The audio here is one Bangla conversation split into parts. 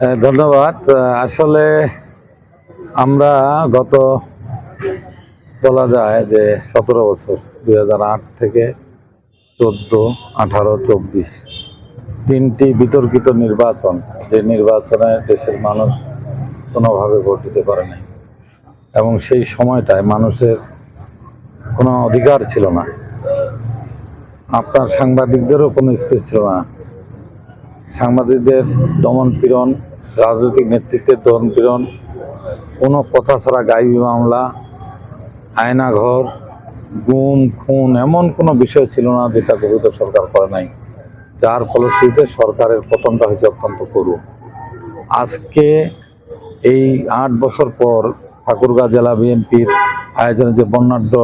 ধন্যবাদ। আসলে আমরা গত বলা যায় যে সতেরো বছর দু হাজার আট থেকে চোদ্দ, আঠারো, চব্বিশ, তিনটি বিতর্কিত নির্বাচন, যে নির্বাচনে দেশের মানুষ কোনোভাবে ভোট দিতে পারে নাই। এবং সেই সময়টায় মানুষের কোনো অধিকার ছিল না। আপনার সাংবাদিকদেরও কোনো স্পেস ছিল না। সাংবাদিকদের দমন পীড়ন রাজনৈতিক নেতৃত্বের দমন পীড়ন, কোনো কথা ছাড়া গাইবি মামলা, আয়নাঘর, গুম, খুন এমন কোনো বিষয় ছিল না যেটা গঠিত সরকার করে নাই। যার ফলশ্রুতিতে সরকারের পতনটা হয়েছে অত্যন্ত করু আজকে এই আট বছর পর ঠাকুরগাঁ জেলা বিএনপির আয়োজনে যে বর্ণাঢ্য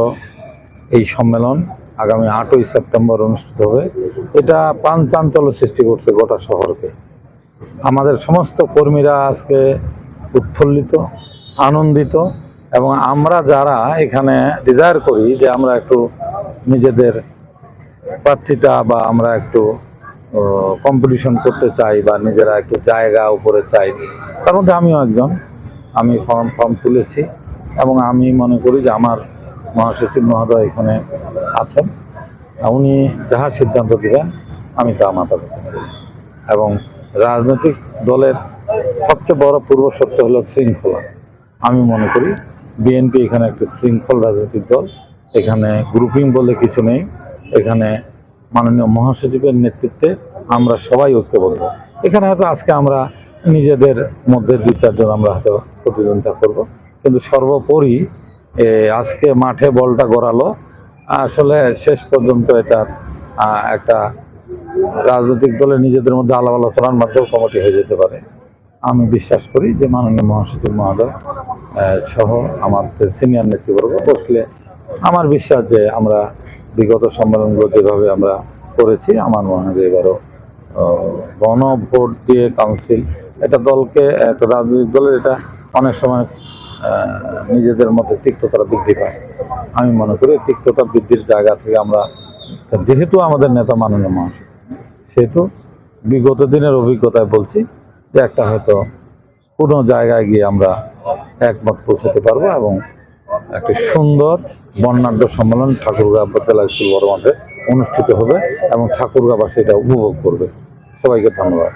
এই সম্মেলন আগামী আটই সেপ্টেম্বর অনুষ্ঠিত হবে, এটা প্রাণ চাঞ্চল্য সৃষ্টি করছে গোটা শহরকে। আমাদের সমস্ত কর্মীরা আজকে উৎফুল্লিত, আনন্দিত এবং আমরা যারা এখানে ডিজায়ার করি যে আমরা একটু নিজেদের প্রার্থীটা বা আমরা একটু কম্পিটিশন করতে চাই বা নিজেরা একটু জায়গা উপরে চাই, তার মধ্যে আমিও একজন। আমি ফর্ম ফর্ম তুলেছি এবং আমি মনে করি যে আমার মহাসচিব মহোদয় এখানে আছেন। উনি যাহা সিদ্ধান্ত দেবেন, আমি তা মাথা এবং রাজনৈতিক দলের সবচেয়ে বড় পূর্ব সত্য হলো শৃঙ্খলা। আমি মনে করি বিএনপি এখানে একটি শৃঙ্খল রাজনৈতিক দল, এখানে গ্রুপিং বলে কিছু নেই, এখানে মাননীয় মহাসচিবের নেতৃত্বে আমরা সবাই ঐক্যবদ্ধ। এখানে হয়তো আজকে আমরা নিজেদের মধ্যে দুই, চারজন আমরা হয়তো প্রতিদ্বন্দ্বিতা করব, কিন্তু সর্বোপরি আজকে মাঠে বলটা গড়ালো। আসলে শেষ পর্যন্ত এটা একটা রাজনৈতিক দলের নিজেদের মধ্যে আলাপ আলোচনার মাধ্যমে কমিটি হয়ে যেতে পারে। আমি বিশ্বাস করি যে মাননীয় মহাসচিব মহোদয় সহ আমার সিনিয়র নেতৃবর্গ বসলে আমার বিশ্বাস যে আমরা বিগত সম্মেলনগুলো যেভাবে আমরা করেছি, আমার মনে হয় যে এবারও গণভোট দিয়ে কাউন্সিল একটা দলকে, একটা রাজনৈতিক দলের এটা অনেক সময় নিজেদের মধ্যে তিক্ততা বৃদ্ধি পায়। আমি মনে করি তিক্ততা বৃদ্ধির জায়গা থেকে আমরা, যেহেতু আমাদের নেতা মাননীয় মহাসচিব সেহেতু বিগত দিনের অভিজ্ঞতায় বলছি যে একটা হয়তো কোনো জায়গায় গিয়ে আমরা একমত পৌঁছাতে পারব এবং একটি সুন্দর বর্ণাঢ্য সম্মেলন ঠাকুরগাঁ উপজেলা স্কুল বড় মাঠে অনুষ্ঠিত হবে এবং ঠাকুরগাঁবাসী এটা উপভোগ করবে। সবাইকে ধন্যবাদ।